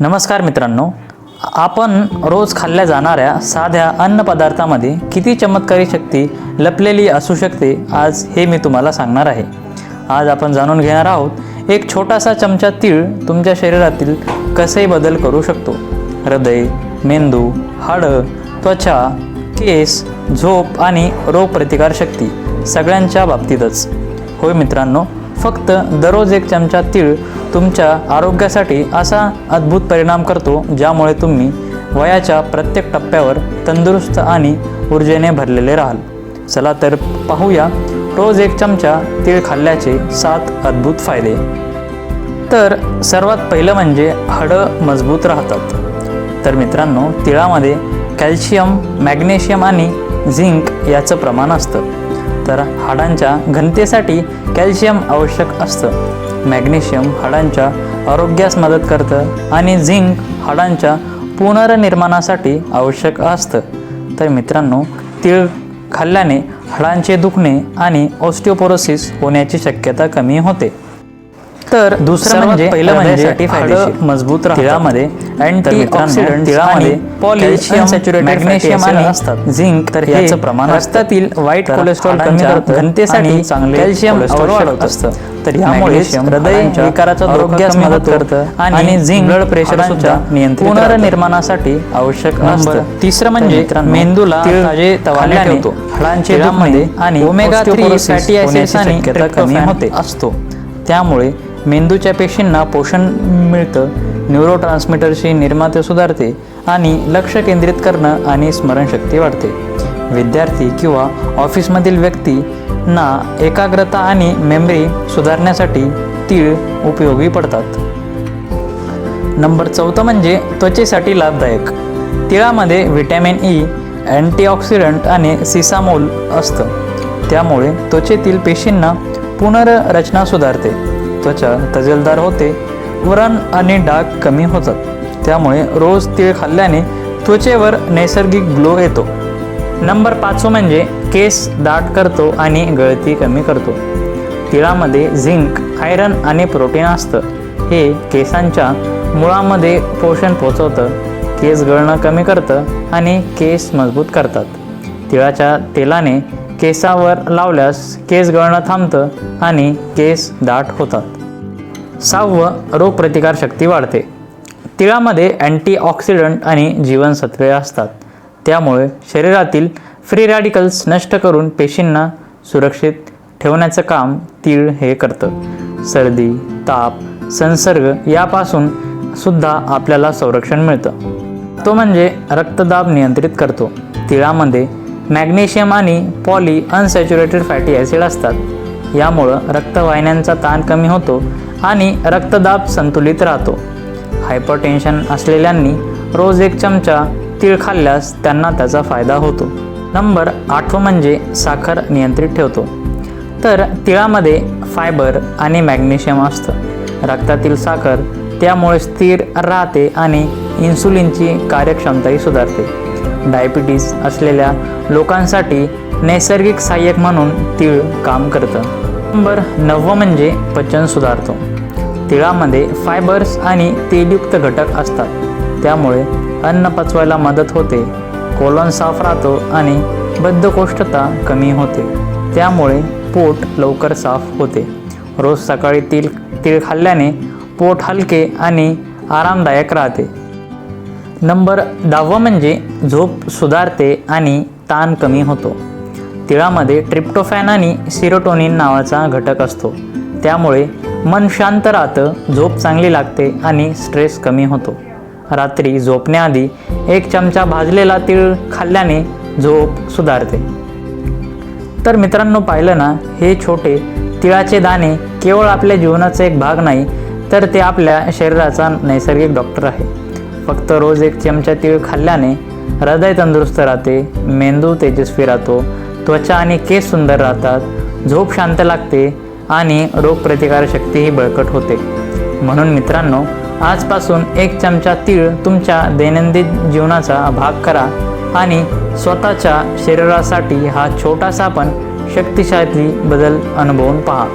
नमस्कार मित्रांनो आपण रोज खाल्ल्या जाणाऱ्या साध्या अन्नपदार्थामध्ये किती चमत्कारी शक्ती लपलेली असू शकते आज हे मी तुम्हाला सांगणार आहे. आज आपण जाणून घेणार आहोत एक छोटासा चमचा तीळ तुमच्या शरीरातील कसे बदल करू शकतो? हृदय मेंदू हाडं त्वचा केस झोप आणि रोगप्रतिकारशक्ती सगळ्यांच्या बाबतीतच. होय मित्रांनो फक्त दररोज एक चमचा तीळ तुमच्या आरोग्यासाठी असा अद्भुत परिणाम करतो ज्यामुळे तुम्ही वयाच्या प्रत्येक टप्प्यावर तंदुरुस्त आणि ऊर्जेने भरलेले राहाल. चला तर पाहूया रोज एक चमचा तीळ खाल्ल्याचे सात अद्भुत फायदे. तर सर्वात पहिलं म्हणजे हाडं मजबूत राहतात. तर मित्रांनो तिळामध्ये कॅल्शियम मॅग्नेशियम आणि झिंक याचं प्रमाण असतं. तर हाडांच्या घनतेसाठी कॅल्शियम आवश्यक असतं. मॅग्नेशियम हाडांच्या आरोग्यास मदत करतं आणि झिंक हाडांच्या पुनर्निर्माणासाठी आवश्यक असतं. तर मित्रांनो तीळ खाल्ल्याने हाडांचे दुखणे आणि ऑस्टिओपोरोसिस होण्याची शक्यता कमी होते. तर दुसरं म्हणजे पहिलं म्हणजे हाडं मजबूत तिळामध्ये अँटीऑक्सिडंट तिळामध्ये कॅल्शियम सॅच्युरेटेड मॅग्नेशियम आणि असतात. झिंक तर याचं प्रमाण असतातील वाईट कोलेस्ट्रॉल कमी करतं घनतेसाठी चांगले कॅल्शियम आवश्यक असतं. तर यामुळे हृदय विकाराचा आरोग्यास मदत करतं आणि झिंक ब्लड प्रेशर सुद्धा नियंत्रित पुनर्निर्माणासाठी आवश्यक असतं. तिसरं म्हणजे मेंदूला ताजे तवाने ठेवतो. हाडांचे दुखणे आणि ओमेगा थ्री फॅटी ऍसिड्स आणि कमी होते. असतो. त्यामुळे मेंदूच्या पेशींना पोषण मिळतं न्यूरो ट्रान्समीटरची निर्माते सुधारते आणि लक्ष केंद्रित करणं आणि स्मरणशक्ती वाढते. विद्यार्थी किंवा ऑफिसमधील व्यक्तींना एकाग्रता आणि मेमरी सुधारण्यासाठी तीळ उपयोगी पडतात. नंबर चौथं म्हणजे त्वचेसाठी लाभदायक. तिळामध्ये व्हिटॅमिन ई अँटीऑक्सिडंट आणि सिसामोल असतं. त्यामुळे त्वचेतील पेशींना पुनर्रचना सुधारते. त्वचा तजेलदार होते. व्रण आणि डाग कमी होतात. त्यामुळे रोज तीळ खाल्ल्याने त्वचेवर नैसर्गिक ग्लो येतो. नंबर पाचवं म्हणजे केस दाट करतो आणि गळती कमी करतो. तिळामध्ये झिंक आयरन आणि प्रोटीन असतं. हे केसांच्या मुळामध्ये पोषण पोचवतं. केस गळणं कमी करतं आणि केस मजबूत करतात. तिळाच्या तेलाने केसावर लावल्यास केस गळणं थांबतं आणि केस दाट होतात. सहावं रोगप्रतिकारशक्ती वाढते. तिळामध्ये अँटीऑक्सिडंट आणि जीवनसत्वे असतात. त्यामुळे शरीरातील फ्री रॅडिकल्स नष्ट करून पेशींना सुरक्षित ठेवण्याचं काम तीळ हे करतं. सर्दी ताप संसर्ग यापासून सुद्धा आपल्याला संरक्षण मिळतं. तो म्हणजे रक्तदाब नियंत्रित करतो. तिळामध्ये मॅग्नेशियम आणि पॉली अनसॅच्युरेटेड फॅटी ॲसिड असतात. यामुळं रक्तवाहिन्यांचा ताण कमी होतो आणि रक्तदाब संतुलित राहतो. हायपरटेन्शन असलेल्यांनी रोज एक चमचा तीळ खाल्ल्यास त्यांना त्याचा फायदा होतो. नंबर आठवं म्हणजे साखर नियंत्रित ठेवतो. तर तिळामध्ये फायबर आणि मॅग्नेशियम असतं. रक्तातील साखर त्यामुळे स्थिर राहते आणि इन्सुलिनची कार्यक्षमताही सुधारते. डायबिटीज असलेल्या लोकांसाठी नैसर्गिक सहाय्यक म्हणून तीळ काम करतं. नंबर नववं म्हणजे पचन सुधारतो. तिळामध्ये फायबर्स आणि तेलयुक्त घटक असतात. त्यामुळे अन्न पचवायला मदत होते कोलन साफ राहतो आणि बद्धकोष्ठता कमी होते. त्यामुळे पोट लवकर साफ होते. रोज सकाळी तीळ तिळ खाल्ल्याने पोट हलके आणि आरामदायक राहते. नंबर दहावं म्हणजे झोप सुधारते आणि ताण कमी होतो. तिळामध्ये ट्रिप्टोफॅन आणि सिरोटोनिन नावाचा घटक असतो. त्यामुळे मन शांत राहतं झोप चांगली लागते आणि स्ट्रेस कमी होतो. रात्री झोपण्याआधी एक चमचा भाजलेला तीळ खाल्ल्याने झोप सुधारते. तर मित्रांनो पाहिलं ना हे छोटे तिळाचे दाणे केवळ आपल्या जीवनाचा एक भाग नाही तर ते आपल्या शरीराचा नैसर्गिक डॉक्टर आहे. फक्त रोज एक चमचा तीळ खाल्ल्याने हृदय तंदुरुस्त राहते मेंदू तेजस्वी राहतो त्वचा आणि केस सुंदर राहतात झोप शांत लागते आणि रोगप्रतिकारशक्तीही बळकट होते. म्हणून मित्रांनो आजपासून एक चमचा तीळ तुमच्या दैनंदिन जीवनाचा भाग करा आणि स्वतःच्या शरीरासाठी हा छोटासा पण शक्तिशाली बदल अनुभवून पहा.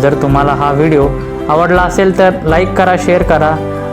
जर तुम्हाला हा व्हिडिओ आवडला असेल तर लाईक करा शेअर करा